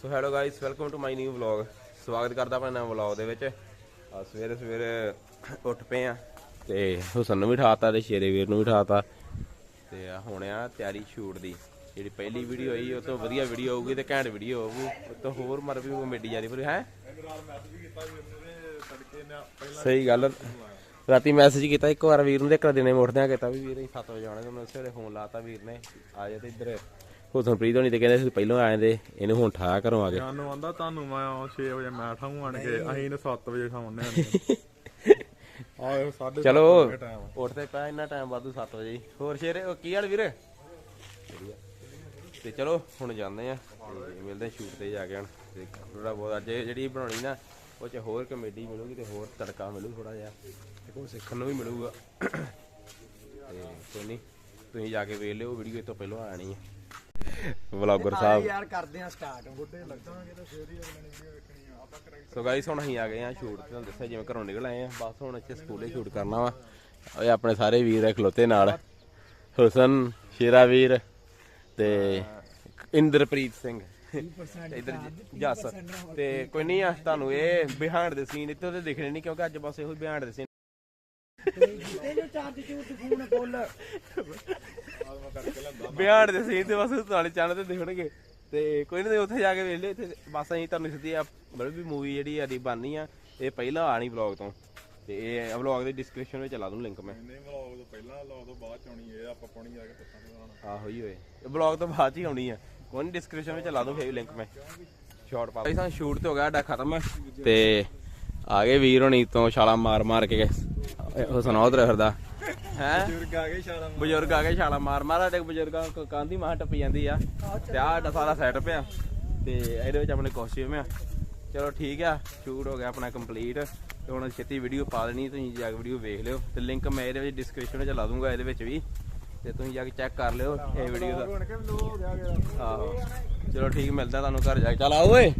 So hello guys welcome to my new vlog ਸਵਾਗਤ ਕਰਦਾ ਆਪਣਾ ਨਵੇਂ ਵਲੌਗ ਦੇ ਵਿੱਚ। ਆ ਸਵੇਰੇ ਸਵੇਰੇ ਉੱਠ ਪਏ ਆ ਤੇ ਹੁਸਨ ਨੂੰ ਵੀ ਠਾਤਾ ਤੇ ਸ਼ੇਰੇ ਵੀਰ ਨੂੰ ਵੀ ਠਾਤਾ ਤੇ ਆ ਹੁਣ ਆ ਤਿਆਰੀ ਸ਼ੂਟ ਦੀ। ਜਿਹੜੀ ਪਹਿਲੀ ਵੀਡੀਓ ਹੋਈ ਉਹ ਤੋਂ ਵਧੀਆ ਵੀਡੀਓ ਹੋਊਗੀ ਤੇ ਘੈਂਟ ਵੀਡੀਓ ਹੋਊਗੀ ਉਹ ਤੋਂ ਹੋਰ ਮਰ ਵੀ ਕਮੇਡੀ ਜਾਰੀ ਪਰ, ਹੈ? ਸਹੀ ਗੱਲ। ਰਾਤੀ ਮੈਸੇਜ ਕੀਤਾ ਇੱਕ ਵਾਰ ਵੀਰ ਨੂੰ, ਤੇ ਇੱਕ ਦਿਨੇ ਉੱਠਦਿਆਂ ਕੀਤਾ ਵੀ ਵੀਰ 7 ਵਜੇ ਆਉਣਾ। ਤੇ ਉਹਨੇ ਸਵੇਰੇ ਫੋਨ ਲਾਤਾ ਵੀਰ ਨੇ। ਆ ਜਾ ਤੇ ਇੱਧਰ। ਹੁਸਨਪ੍ਰੀਤ ਹੋਣੀ ਤੇ ਕਹਿੰਦੇ ਸੀ ਪਹਿਲਾਂ ਆਏ ਦੇ ਇਹਨੂੰ ਹੁਣ ਠਾ ਘਰੋਂ ਆ ਗਏ। ਸਾਨੂੰ ਆਂਦਾ ਤੁਹਾਨੂੰ ਮੈਂ 6 ਵਜੇ ਮੈਂ ਠਾਉਂ ਆਣ ਕੇ ਅਸੀਂ ਇਹਨੂੰ 7 ਵਜੇ ਠਾਉਣੇ ਆਏ ਸਾਡੇ ਚਲੋ ਉੱਠਦੇ ਪੈ ਇੰਨਾ ਟਾਈਮ ਵਾਧੂ 7 ਵਜੇ ਹੀ। ਹੋਰ ਸ਼ੇਰੇ ਉਹ ਕੀ ਹਾਲ ਵੀਰ। ਤੇ ਚਲੋ ਹੁਣ ਜਾਂਦੇ ਆ ਤੇ ਮਿਲਦੇ ਆ ਸ਼ੂਟ ਤੇ ਜਾ ਕੇ ਹੁਣ। ਤੇ ਥੋੜਾ ਬਹੁਤ ਅੱਜ ਜਿਹੜੀ ਬਣਾਉਣੀ ਨਾ ਉਹ ਚ ਹੋਰ ਕਮੇਡੀ ਮਿਲੂਗੀ ਤੇ ਹੋਰ ਤੜਕਾ ਮਿਲੂ ਥੋੜਾ ਜਿਹਾ। ਤੇ ਕੁਝ ਸਿੱਖਣ ਨੂੰ ਵੀ ਮਿਲੂਗਾ। ਤੇ ਕੋਈ ਨਹੀਂ ਤੁਸੀਂ ਜਾ ਕੇ ਵੇਖ ਲਿਓ ਵੀਡੀਓ ਇਹ ਤੋਂ ਪਹਿਲਾਂ ਆਣੀ ਹੈ ਵਲੌਗਰ ਸਾਹਿਬ। ਯਾਰ ਕਰਦੇ ਆ ਸਟਾਰਟ ਬੁੱਢੇ ਲੱਗਾਂਗੇ ਤਾਂ ਫੇਰ ਹੀ ਅਗਲੇ ਨੇ ਵੀਡੀਓ ਵੇਖਣੀ ਆ ਆਪਾਂ ਕਰਾਂਗੇ ਸੋ ਗਾਈਸ ਹੁਣ ਅਸੀਂ ਆ ਗਏ ਆ ਸ਼ੂਟ ਤੇ ਤੁਹਾਨੂੰ ਦੱਸਿਆ ਜਿਵੇਂ ਘਰੋਂ ਨਿਕਲ ਆਏ ਆ। ਬਸ ਹੁਣ ਇੱਥੇ ਸਕੂਲੇ ਸ਼ੂਟ ਕਰਨਾ ਵਾ। ਓਏ ਆਪਣੇ ਸਾਰੇ ਵੀਰ ਆ ਖਲੋਤੇ ਨਾਲ। ਹੁਸਨ ਸ਼ੇਰਾ ਵੀਰ ਤੇ ਇੰਦਰਪ੍ਰੀਤ ਸਿੰਘ। ਤੇ ਇਧਰ ਜੱਸ। ਤੇ ਕੋਈ ਨਹੀਂ ਆ ਤੁਹਾਨੂੰ ਇਹ ਬਿਹਾਈਂਡ ਦੇ ਸੀਨ ਇੱਥੇ ਤੇ ਦਿਖਣੇ ਨਹੀਂ ਕਿਉਂਕਿ ਅੱਜ ਬਸ ਇਹੋ ਬਿਹਾਈਂਡ ਦੇ ਸੀਨ ਇਹਨੂੰ ਚਾਰਜ ਚੂਰ ਫੋਨ ਕੋਲ ਬਿਹਾਈਂਡ ਦੇ ਸੀਨ ਤੇ ਬਸ ਤੁਹਾਡੇ ਚੈਨਲ ਤੇ ਦਿਖਣਗੇ। ਤੇ ਕੋਈ ਨਹੀਂ ਉੱਥੇ ਜਾ ਕੇ ਵੇਖ ਲਿਓ ਇੱਥੇ ਬਸ ਅਸੀਂ ਤੁਹਾਨੂੰ ਸਿੱਧੀ ਆ ਮਤਲਬ ਵੀ ਮੂਵੀ ਜਿਹੜੀ ਸਾਡੀ ਬਣਨੀ ਆ ਇਹ ਪਹਿਲਾਂ ਆਣੀ ਵਲੌਗ ਤੋਂ। ਤੇ ਇਹ ਵਲੌਗ ਦੀ ਡਿਸਕ੍ਰਿਪਸ਼ਨ ਵਿੱਚ ਲਾ ਦੂੰ ਲਿੰਕ ਮੈਂ। ਇੰਨੇ ਵਲੌਗ ਤੋਂ ਪਹਿਲਾਂ ਵਲੌਗ ਤੋਂ ਬਾਅਦ ਚ ਆਉਣੀ ਇਹ ਆਪਾਂ ਪਾਉਣੀ ਜਾ ਕੇ ਪੱਤਾਂ ਲਗਾਉਣਾ ਆਹੋ ਹੀ ਹੋਏ ਇਹ ਵਲੌਗ ਤੋਂ ਬਾਅਦ ਹੀ ਆਉਣੀ ਆ। ਕੋਈ ਨਹੀਂ ਡਿਸਕ੍ਰਿਪਸ਼ਨ ਵਿੱਚ ਲਾ ਦੂੰ ਫੇਰ ਲਿੰਕ ਮੈਂ। ਸ਼ਾਰਟ ਪਾ ਸਾਨੂੰ ਸ਼ੂਟ ਤੇ ਹੋ ਗਿਆ ਸਾਡਾ ਖਤਮ। ਤੇ ਆ ਗਏ ਵੀਰ ਹੋਣੀ ਤੋਂ ਛਾਲਾ ਮਾਰ ਮਾਰ ਕੇ। ਉਹ ਉਧਰ ਫਿਰਦਾ। ਹੈ? ਬਜ਼ੁਰਗ ਆ ਗਏ ਸ਼ਾਲਾ ਬਜ਼ੁਰਗ ਆ ਗਏ ਛਾਲਾ ਮਾਰ ਮਾਰ ਸਾਡੇ ਬਜ਼ੁਰਗਾਂ ਕੋ ਕਾਂਦੀ ਮਾਹ ਟੱਪੀ ਜਾਂਦੀ ਆ। ਤੇ ਆਹ ਸਾਡਾ ਸਾਰਾ ਸੈਟਅਪ ਆ ਤੇ ਇਹਦੇ ਵਿੱਚ ਆਪਣੇ ਕਾਸਟਿਊਮ ਆ। ਚਲੋ ਠੀਕ ਆ ਸ਼ੂਟ ਹੋ ਗਿਆ ਆਪਣਾ ਕੰਪਲੀਟ ਤੇ ਹੁਣ ਛੇਤੀ ਵੀਡੀਓ ਪਾ ਦੇਣੀ ਤੁਸੀਂ ਜਾ ਕੇ ਵੀਡੀਓ ਵੇਖ ਲਿਓ। ਤੇ ਲਿੰਕ ਮੈਂ ਇਹਦੇ ਵਿੱਚ ਡਿਸਕ੍ਰਿਪਸ਼ਨ ਵਿੱਚ ਲਾ ਦੂੰਗਾ ਇਹਦੇ ਵਿੱਚ ਵੀ। ਤੇ ਤੁਸੀਂ ਜਾ ਕੇ ਚੈੱਕ ਕਰ ਲਿਓ ਇਹ ਵੀਡੀਓ ਦਾ। ਆਹੋ। ਚਲੋ ਠੀਕ ਮਿਲਦਾ ਤੁਹਾਨੂੰ ਘਰ ਜਾ ਕੇ। ਚੱਲ ਆਓ ਓਏ।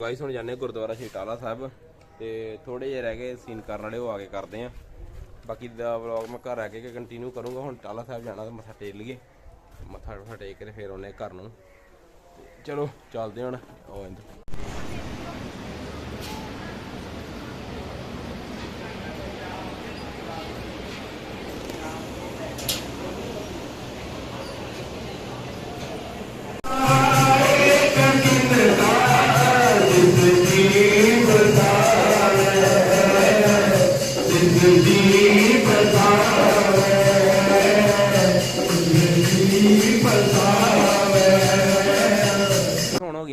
ਗਾਈਸ ਹੁਣ ਜਾਂਦੇ ਹਾਂ ਗੁਰਦੁਆਰਾ ਸ਼ੀਟਾਲਾ ਸਾਹਿਬ। ਤੇ ਥੋੜੇ ਜਿਹੇ ਰਹਿ ਗਏ ਸੀਨ ਕਰਨ ਵਾਲੇ ਉਹ ਆ ਕੇ ਕਰਦੇ ਆ ਬਾਕੀ ਦਾ ਵਲੌਗ ਮੈਂ ਘਰ ਆ ਕੇ ਕੰਟੀਨਿਊ ਕਰੂੰਗਾ, ਹੁਣ ਟਾਲਾ ਸਾਹਿਬ ਜਾਣਾ ਤੇ ਮੱਥਾ ਟੇਕ ਲਈਏ। ਮੱਥਾ ਮੱਥਾ ਟੇਕ ਕੇ ਫਿਰ ਉਹਨੇ ਘਰ ਨੂੰ। ਚਲੋ, ਚੱਲਦੇ ਹੁਣ। ਉਹ ਇੰਦਰ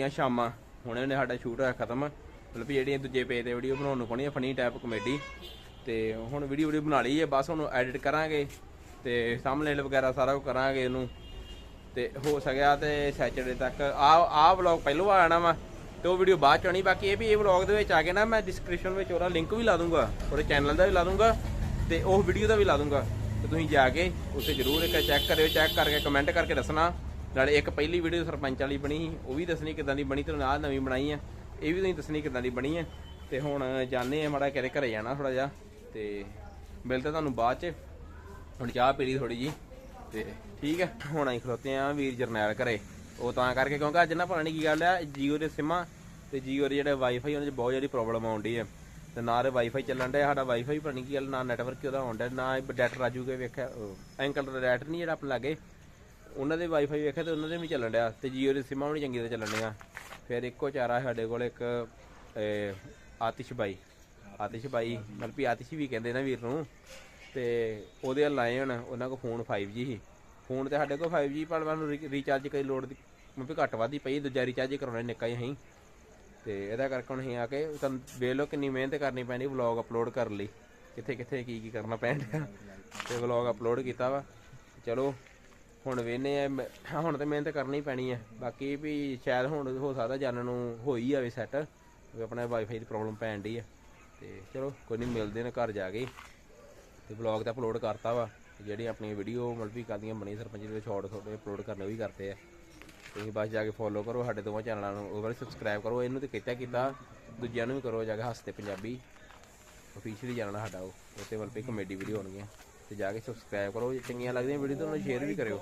ਹੁਣ ਹੋ ਗਈਆਂ ਸ਼ਾਮਾਂ। ਹੁਣ ਇਹਨੇ ਸਾਡਾ ਸ਼ੂਟ ਹੋਇਆ ਖਤਮ। ਮਤਲਬ ਵੀ ਜਿਹੜੀਆਂ ਦੂਜੇ ਪੇਜ ਤੇ ਵੀਡੀਓ ਬਣਾਉਣ ਨੂੰ ਪਾਉਣੀਆਂ ਫਨੀ ਟਾਈਪ ਕਮੇਡੀ ਤੇ ਹੁਣ ਵੀਡੀਓ ਵੀਡੀਓ ਬਣਾ ਲਈ ਹੈ ਬਸ ਹੁਣ ਐਡਿਟ ਕਰਾਂਗੇ ਤੇ ਸਾਹਮਣੇ ਵਗੈਰਾ ਸਾਰਾ ਕੁਝ ਕਰਾਂਗੇ ਇਹਨੂੰ। ਤੇ ਹੋ ਸਕਿਆ ਤੇ ਸੈਚਰਡੇ ਤੱਕ। ਆ ਆ ਵਲੌਗ ਪਹਿਲੋਂ ਆ ਵਾ ਤੇ ਉਹ ਵੀਡੀਓ ਬਾਅਦ ਚ ਆਣੀ ਬਾਕੀ ਇਹ ਵੀ ਇਹ ਵਲੌਗ ਦੇ ਵਿੱਚ ਆ ਕੇ ਨਾ ਮੈਂ ਡਿਸਕ੍ਰਿਪਸ਼ਨ ਵਿੱਚ ਉਹਦਾ ਲਿੰਕ ਵੀ ਲਾ ਦੂੰਗਾ, ਉਹਦੇ ਚੈਨਲ ਦਾ ਵੀ ਲਾ ਦੂੰਗਾ ਤੇ ਉਹ ਵੀਡੀਓ ਦਾ ਵੀ ਲਾ ਦੂੰਗਾ। ਤੇ ਤੁਸੀਂ ਜਾ ਕੇ ਉੱਥੇ ਜਰੂਰ ਇੱਕ ਚੈੱਕ ਕਰਿਓ ਚੈੱਕ ਕਰਕੇ ਕਮੈਂਟ ਕਰਕੇ ਦੱਸਣਾ। ਨਾਲੇ ਇੱਕ ਪਹਿਲੀ ਵੀਡੀਓ ਸਰਪੰਚ ਵਾਲੀ ਬਣੀ ਸੀ, ਉਹ ਵੀ ਦੱਸਣੀ ਕਿਦਾਂ ਦੀ ਬਣੀ ਤੇ ਨਾਲ ਨਵੀਂ ਬਣਾਈ ਆ, ਇਹ ਵੀ ਤੁਸੀਂ ਦੱਸਣੀ ਕਿਦਾਂ ਦੀ ਬਣੀ ਆ। ਤੇ ਹੁਣ ਜਾਣੇ ਆ ਮਾੜਾ ਕਿਤੇ ਘਰੇ ਜਾਣਾ ਥੋੜਾ ਜਿਹਾ, ਤੇ ਮਿਲਦੇ ਤੁਹਾਨੂੰ ਬਾਅਦ ਚ। ਹੁਣ ਚਾਹ ਪੀ ਲਈ ਥੋੜੀ ਜੀ ਤੇ ਠੀਕ ਹੈ ਹੁਣ ਅਸੀਂ ਖਲੋਤੇ ਆ ਵੀਰ ਜਰਨੈਲ ਘਰੇ। ਉਹ ਤਾਂ ਕਰਕੇ ਕਿਉਂਕਿ ਅੱਜ ਨਾ ਪਤਾ ਨਹੀਂ ਕੀ ਗੱਲ ਆ, ਜੀਓ ਦੇ ਸਿਮਾਂ ਤੇ ਜੀਓ ਦੇ ਜਿਹੜੇ ਵਾਈਫਾਈ ਉਹਨਾਂ 'ਚ ਬਹੁਤ ਜ਼ਿਆਦਾ ਪ੍ਰੋਬਲਮ ਆਉਂਦੀ ਹੈ ਤੇ ਨਾ ਦੇ ਵਾਈਫਾਈ ਚੱਲਣ ਡਿਆ, ਸਾਡਾ ਵਾਈਫਾਈ ਪਤਾ ਨਹੀਂ ਕੀ ਗੱਲ, ਨਾ ਨੈਟਵਰਕ ਉਹਦਾ ਆਉਂਦਾ ਨਾ ਡਾਟਾ ਰਾਜੂ ਕੇ ਵੇਖਿਆ ਐਂਕਲ ਦਾ ਡਾਟਾ ਨਹੀਂ ਜਿਹੜਾ ਆਪਣੇ ਲਾਗੇ। ਉਹਨਾਂ ਦੇ ਵਾਈਫਾਈ ਵੇਖਿਆ ਤੇ ਉਹਨਾਂ ਦੇ ਵੀ ਚੱਲਣ ਡਿਆ ਤੇ ਜੀਓ ਦੇ ਸਿਮਾਂ ਵੀ ਨੀ ਚੰਗੀ ਤਰ੍ਹਾਂ ਚੱਲਣ ਡਿਆ ਫਿਰ ਇੱਕੋ ਚਾਰਾ ਸਾਡੇ ਕੋਲ ਇੱਕ ਇਹ, ਆਤਿਸ਼ ਬਾਈ। ਆਤਿਸ਼ ਬਾਈ ਮਤਲਬ ਵੀ ਆਤਿਸ਼ ਵੀ ਕਹਿੰਦੇ ਨਾ ਵੀਰ ਨੂੰ। ਤੇ ਉਹਦੇ ਲਾਏ ਹੁਣ ਉਹਨਾਂ ਕੋਲ ਫੋਨ 5G ਸੀ। ਫੋਨ ਤੇ ਸਾਡੇ ਕੋਲ 5G ਪਰ ਮੈਨੂੰ ਰੀ- ਰੀਚਾਰਜ ਕਈ ਲੋੜ ਦੀ ਮੈਂ ਘੱਟ ਵੱਧ ਪਈ ਦੂਜਾ ਰੀਚਾਰਜ ਹੀ ਕਰਾਉਣਾ ਨਿੱਕਾ ਹੀ। ਅਸੀਂ ਤੇ ਇਹਦਾ ਕਰਕੇ ਹੁਣ ਅਸੀਂ ਆ ਕੇ ਤੁਹਾਨੂੰ ਵੇਖ ਲਓ ਕਿੰਨੀ ਮਿਹਨਤ ਕਰਨੀ ਪੈਣੀ ਵਲੌਗ ਅਪਲੋਡ ਕਰਨ ਲਈ। ਕਿੱਥੇ ਕਿੱਥੇ ਕੀ ਕੀ ਕਰਨਾ ਪੈਂਦਾ ਤੇ ਵਲੌਗ ਅਪਲੋਡ ਕੀਤਾ ਵਾ। ਚਲੋ ਹੁਣ ਵੇਨੇ ਆ, ਮੈਂ- ਹੁਣ ਤੇ ਮਿਹਨਤ ਕਰਨੀ ਪੈਣੀ ਹੈ ਬਾਕੀ ਵੀ ਸ਼ਾਇਦ ਹੁਣ ਹੋ ਸਕਦਾ ਜਾਣਨ ਨੂੰ ਹੋਈ ਜਾਵੇ ਸੈੱਟ ਵੀ ਆਪਣਾ ਵਾਈਫਾਈ ਦੀ ਪ੍ਰੋਬਲਮ ਪੈਣ ਡਈ ਆ। ਤੇ ਚਲੋ, ਕੋਈ ਨਹੀਂ ਮਿਲਦੇ ਨੇ ਘਰ ਜਾ ਕੇ। ਤੇ ਵਲੌਗ ਤਾਂ ਅਪਲੋਡ ਕਰਤਾ ਵਾ। ਜਿਹੜੀ ਆਪਣੀ ਵੀਡੀਓ ਮਤਲਬ ਵੀ ਕਰਦੀਆਂ ਬਣੀ ਸਰਪੰਚ ਦੇ ਸ਼ਾਰਟ ਥੋੜੇ ਅਪਲੋਡ ਕਰਨੇ ਉਹ ਵੀ ਕਰਤੇ ਆ। ਤੁਸੀਂ ਬਸ ਜਾ ਕੇ ਫੋਲੋ ਕਰੋ ਸਾਡੇ ਦੋਵਾਂ ਚੈਨਲਾਂ ਨੂੰ। ਉਹ ਵਾਲੇ ਸਬਸਕ੍ਰਾਈਬ ਕਰੋ, ਇਹਨੂੰ ਤੇ ਕੀਤਾ ਕੀਤਾ ਦੂਜਿਆਂ ਨੂੰ ਵੀ ਕਰੋ ਜਾ ਕੇ ਹੱਸਦੇ ਪੰਜਾਬੀ। ਅਫੀਸ਼ੀਅਲੀ ਜਾਣਾ ਸਾਡਾ ਉਹ। ਉੱਤੇ ਵੱਲ ਵੀ ਕਮੇਡੀ ਵੀਡੀਓ ਹੋਣਗੀਆਂ। ਤੇ ਜਾ ਕੇ ਸਬਸਕ੍ਰਾਈਬ ਕਰੋ ਜੇ ਚੰਗੀਆਂ ਲੱਗਦੀਆਂ ਵੀਡੀਓ ਤਾਂ ਸ਼ੇਅਰ ਵੀ ਕਰਿਓ।